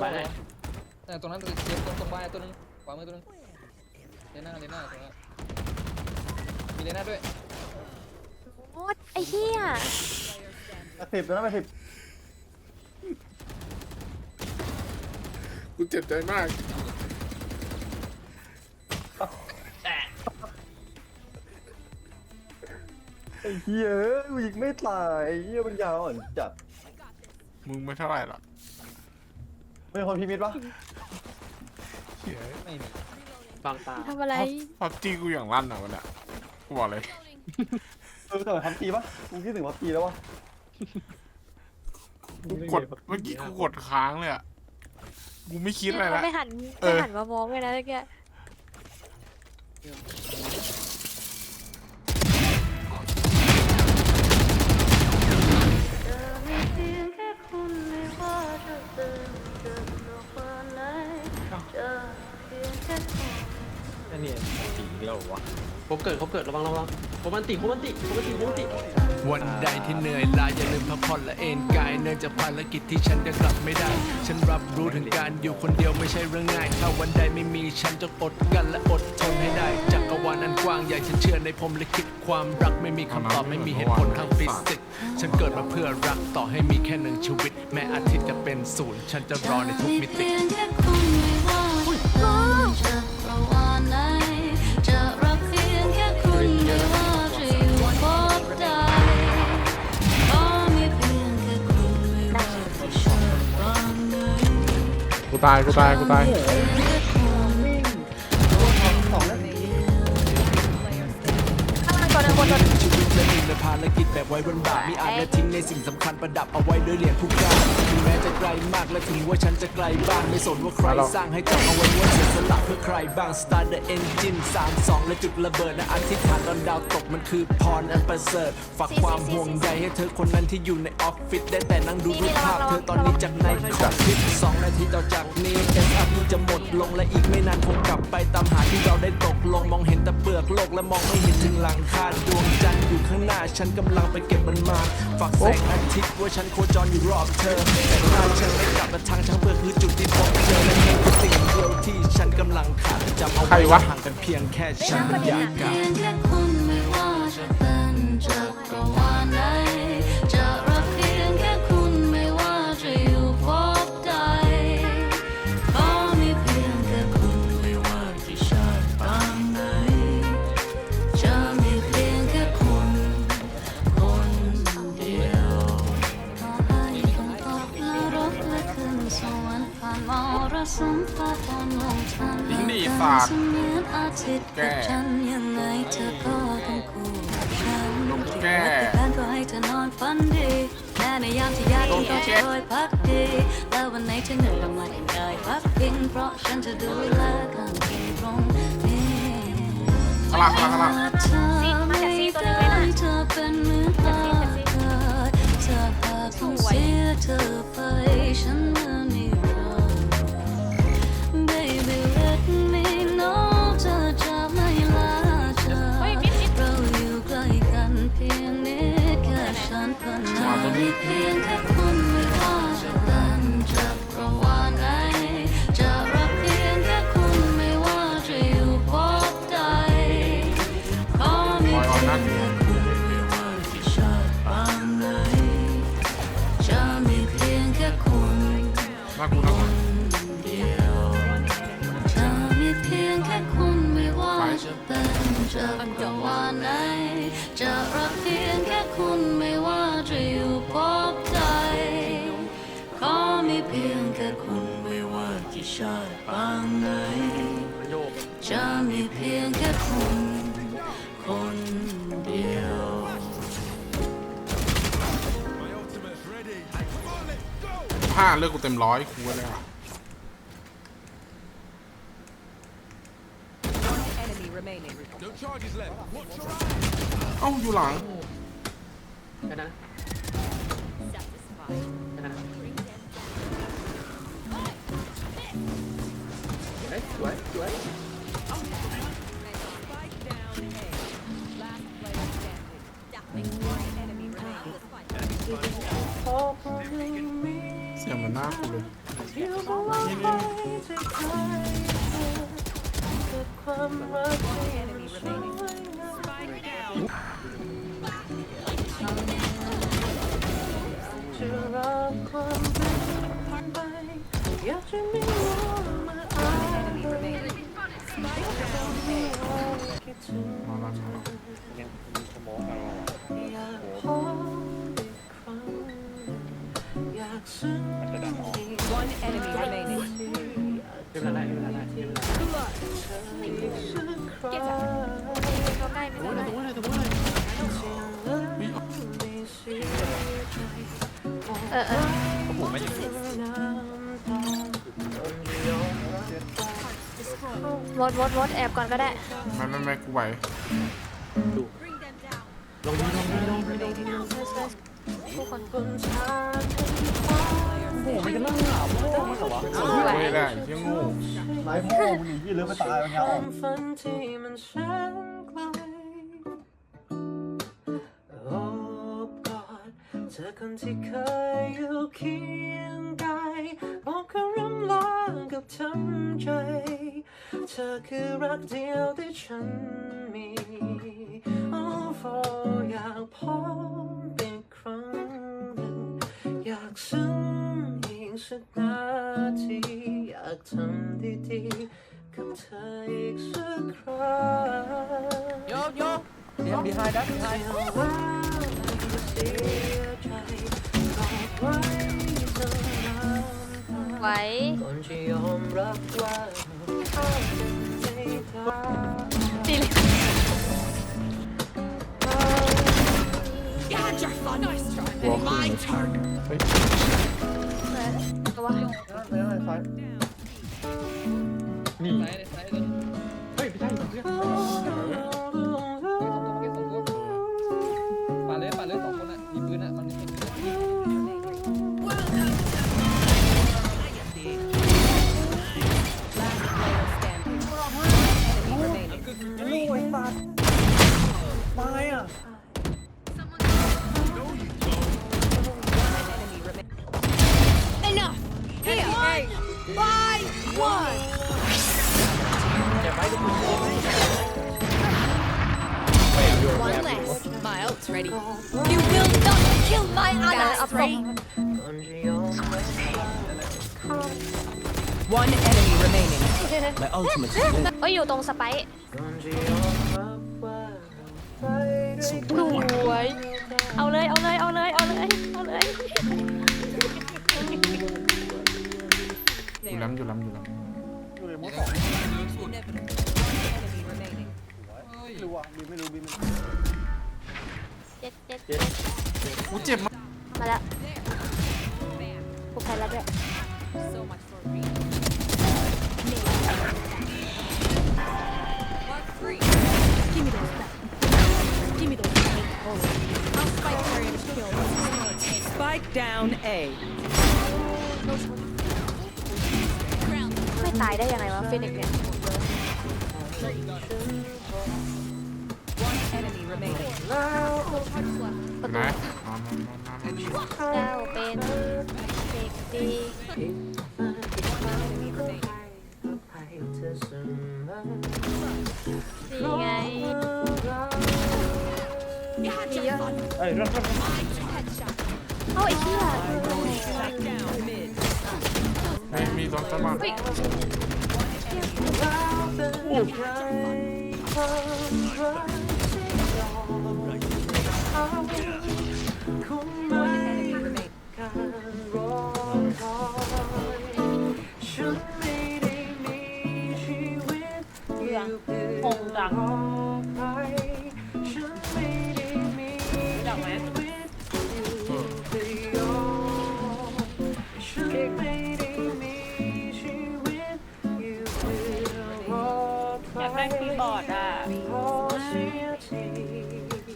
ไปไหนแต่ตรงนั้นเก็บตรงตรงบ้านตัวนึงขวามือตัวนึงเลน่าเลน่าตรงนั้นมีเลน่าด้วยโอ๊ยไอ้เหี้ยแปดสิบตัวนั้นแปดสิบกูเจ็บใจมากไอ้เหี้ยเอ้ยกูยิงไม่ตายไอ้เหี้ยมันยาวอ่อนจัดมึงไม่เท่าไหร่หรอก ไม่คนพิมิตปะเหี้ยไม่มีฟังตา ทำอะไรพับจีกูอย่างลั่นอะวันเนี้ยกูบอกเลยเออแต่ทำตีปะกูคิดถึงพับตีแล้ววะกูกดเมื่อกี้กูกดค้างเลยอะกูไม่คิดอะไรเขาละ ไม่หันเอไม่อ หันมามองเลยนะเมื่อกี้ เกิดผมเกิดระวังระวังผมมันติผมมันติผมมันติผมมันติวันใดที่เหนื่อยล้าอย่าลืมพักผ่อนและเอนกายเนื่องจากภารกิจที่ฉันจะกลับไม่ได้ ฉันรับรู้ถึงการอยู่คนเดียวไม่ใช่เรื่องง่าย ถ้าวันใดไม่มีฉันจะอดกันและอดทนให้ได้จักรวาลอันกว้างใหญ่ฉันเชื่อในพรมลิขิตความรักไม่มีคำตอบไม่มีเหตุผลทางฟิสิกส์ฉันเกิดมาเพื่อรักต่อให้มีแค่หนึ่งชีวิต แม้อาทิตย์จะเป็นศูนย์ฉันจะรอในทุกมิติ ตายกูตายกูตาย และมีในภารกิจแบบไว้บนบ่ามีอาจและทิ้งในสิ่งสำคัญประดับเอาไว้ด้วยเหรียญผู้กล้าถึงแม้จะไกลมากและถึงว่าฉันจะไกลบ้างไม่สนว่าใครสร้างให้จำเอาไว้ว่าเสียสละเพื่อใครบ้าง start the engine 3 2 และจุดระเบิดและอธิษฐานตอนดาวตกมันคือพรอันประเสริฐฝากความห่วงใยให้เธอคนนั้นที่อยู่ในออฟฟิศได้แต่นั่งดูรูปภาพเธอตอนนี้จากในคอมพิวสองนาทีต่อจากนี้เอสอาร์จะหมดลงและอีกไม่นานคงกลับไปตามหาที่เราได้ตกลงมองเห็นแต่เปลือกโลกและมองไม่เห็นถึงหลังคาดวงจันทร์อยู่ข้างหน้าฉันกำลังไปเก็บมันมา ฝากแสงอาทิตย์ว่าฉันโคจรอยู่รอบเธอแต่ถ้าฉันไม่กลับมาทางช่างเบื่อคือจุดที่พบเจอและนี่คือสิ่งเดียวที่ฉันกำลังขาดจำเอาใครไว้วะห่างกันเพียงแค่ฉันบรรยากาศเอาทิตย์กับฉันยังไงเธอก็ต้องคู่กับฉันแก้แฟนก็ให้เธอนอนฝันดีแม้ในยามที่ยากต้องคอยพักดีแล้ววันไหนเธอเหนื่อยก็ไม่ได้พักพิงเพราะฉันจะดูแลข้างเคียงตรงนี้ข้างล่างข้างล่างข้างล่างเธอไม่ได้เธอเป็นเหมือนอากาศเธอหากต้องเสียเธอไปฉันเมื่อนิรัน นามีเพียงแค่คุณไม่ว่าจะเป็นจักรวาลไหนจะรักเพียงแค่คุณไม่ว่าจะอยู่พบใดขอมีเพียงแค่คุณไม่ว่าที่ชาติปางไหนจะมีเพียงแค่คุณน่ากูน่ากูเดียวจะมีเพียงแค่คุณไม่ว่าจะเป็นจักรวาลไหนจะรักเพียง ชาติปางไหน จะมีเพียงแค่คุณคนเดียวห้าเลือกกูเต็มร้อยกูเลยอะ Enemy remaining. เอ้าอยู่หลังแค่นั้นนะ แค่นั้นนะเฮ้ยสวยสวย Spike down A. Last player standing. One enemy remaining. เสียงเหมั นหน้ากูเลยเ Enemy remaining. Spike down. มาแล้วมา One enemy remaining. เก็บเวลาได้เก็บเวลาได้เก็บเลาได้เขาใกล้ไม่โอ้ยได้ตรงนั้นเลยตรงนั้นเลยเออเออ วดวดวดแอบก่อนก็ได้ ไม่ไม่ไม่กูไหวลงดีลงดีลงดีลงดีทุกคนโอ้โหมันจะนั่งหนาพ่อมันเหรอวะเว้ยได้เชี่ยโงูนายพ่อมึงหนียี่เลือไปตายมันยาวเธอคนที่เคยอยู่เคียงกายบอกคำรำลากับทำใจ เธอคือรักเดียวที่ฉันมี Oh for อยากพบอีกครั้งหนึ่งอยากซึ้งอีกสักนาทีอยากทำดีๆกับเธออีกสักครั้งโยโย่เดี๋ยว behind that behind ว่าจะเสียใจบอกไว้จนน้ำตาไหวก่อนจะยอมรับว่าเขา ไม่ได้ดีเลยตัวไม่ได้ซ้ายนี่ ซ้ายเลยซ้ายเลยเฮ้ยพี่ชายเพื่อน โอ้ยสัตว์ตายอะ Enemy remaining. One less My ult's ready You will not kill my ally เอาตรงก่อนจะย My ultimate เอ้ยอยู่ตรงสไปร์ก่อนจะยอมรับว่าไปด้วยสวยเอาเลยเอาเลยเอาเลยเอาเลยเอาเลย อยู่ล้ำอยู่ล้ำอยู่ล้ำอยู่เลยมดสอง Enemy remaining. ไม่รู้อะบีไม่รู้บีไม่รู้เจ็ดเจ็ดเจ็ดกูเจ็บมากมาแล้วกูแพ้แล้วด้วย So much for reading. Spike down A. ไม่ตายได้ยังไงวะฟินิกซ์เนี่ย One enemy remaining. ประตูนะมามามามามาเจ้าเป็น ต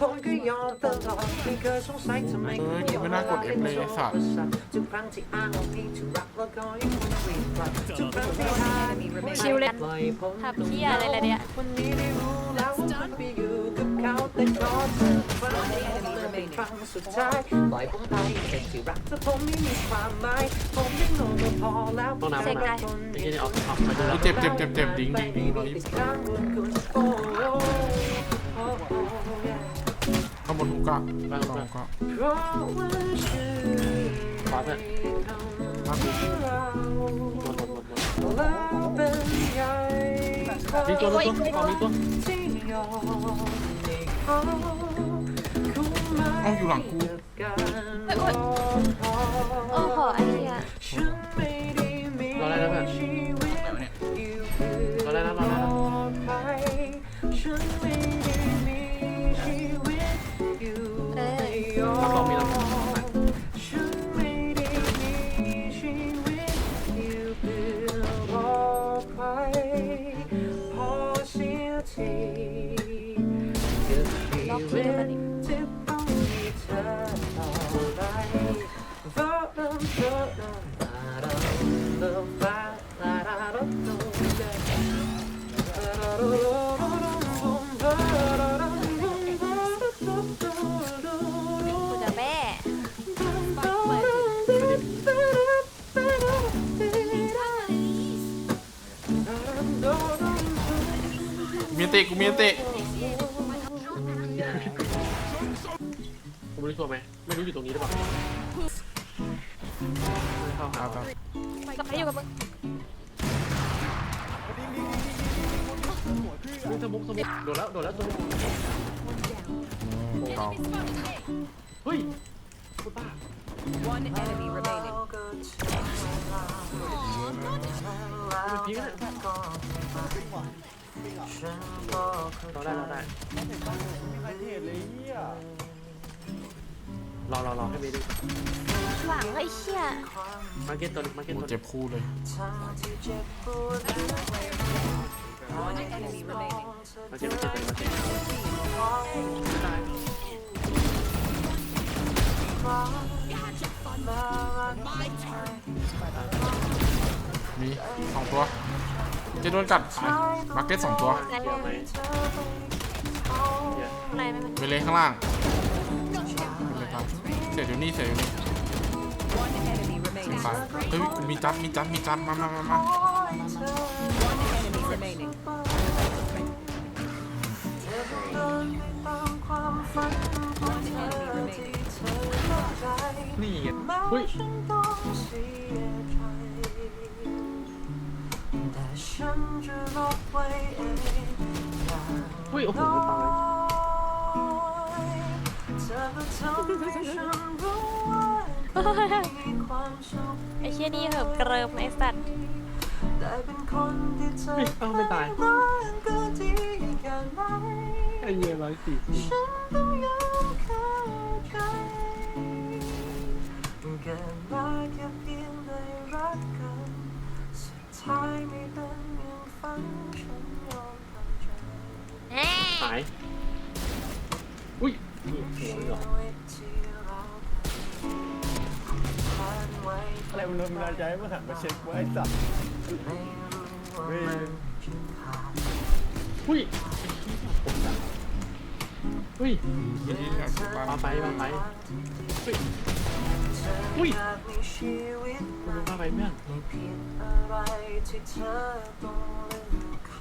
ผมก็ยอมตลอดไม่สงสัยทำไมเออกูไม่น่ากด F เลยไอ้สัตว์ทุกครั้งที่อ้างว่าพี่จะรักแล้วก็ยังคงรีบรักทุกครั้งที่อ้างชิวเลยปล่อะไรละเนี่ย รั้งสุดท้ายปล่อยผมไปเองที่รักแต่ผมไม่มีความหมายผมยังโง่ก็พอแล้วห้องน้ำองน้ำไอ้เหี้ยนี่ออกออกมาดูเจ็บเจ็บเจ็บเจ็บดิ้งดิ้งดิ้งร้อยยี่สิบโอ้โหโอ้โหข้างบนหุกะข้างบนหุกะเพราะว่าฉันขวาเพื่อนครับหมดหมดหมดหมดแล้วเป็นใหญ่มีตัวมีตัวมีตัว เขาคุ้มมาเอ้าอยู่หลังกูการรอคอยโอ้โหไอ้เหี้ยฉันไม่ได้มีชีวิตอยู่เพื่อรอได้นะรอได้นะใครฉันไม่ได้มีชีวิตอยู่ในยอรับรองมีรับรองฉันไม่ได้มีชีวิตอยู่เพื่อรอใครพอเสียทีกับชีวิตที่ต้อง มีเตะกูมีเตะผมรู้ตัวไหมไม่รู้อยู่ตรงนี้หรือเปล่าไม่เข้าหาตามตามกลับมาอยู่กับมึงมึงสมุกสมุกโดดแล้วโดดแล้วสมุกเก่าเฮ้ยพูดบ้า One enemy remaining. มันพีกัน เนี่ยรอได้รอได้รอรอรอให้เบดี้หวังไอ้เหี้ยมาเก็ตตัวมาเก็ตโอ้ตัวเจ็บคู่เลย One enemy remaining. มาเก็ตมาเก็ตตัวมาเก็ตมีสองตัว จะโดนกัดตายมาร์เก็ตสองตัว เยอะไหมเยอะอะไรไหมมันไปเลยข้างล่างเลยครับเสียเดี๋ยวนี้เสียเดี๋ยวนี้ One enemy remaining. ตายเฮ้ยกูมีจัดมีจัดมีจัดมามามามา Enemy remaining. นี่เฮ้ย องเฮ้ยโอ้โหไม่ตายเธอก็ทำให้ฉันรู้ว่ามีความสุขไอ้เหี้ยนี่เหิมเกริมไอ้สัตว์ได้เป็นคนที่เธอเฮ้ยเอ้าไม่ตายรักก็ดีแค่ไหนไอ้เหี้ยร้อยสี่ฉันต้องยอมเข้าใจเกิดมาแค่เพียงได้รักกันสุดท้ายไม่เป็น อย่างฝันฉันยอมทำใจแน่หาย อุ้ยนี่หัวเลยเหรอชีวิตที่เราผ่านไว้อะไรมันลมนาใจมาหันมาเช็คไว้สัตว์ไม่รู้ว่ามันจะผ่านอุ้ยผมจับอุ้ยมีที่อยากจะบ้านมาไปมาไปเฮ้ยเธออยากมีชีวิตมาไปเพื่อน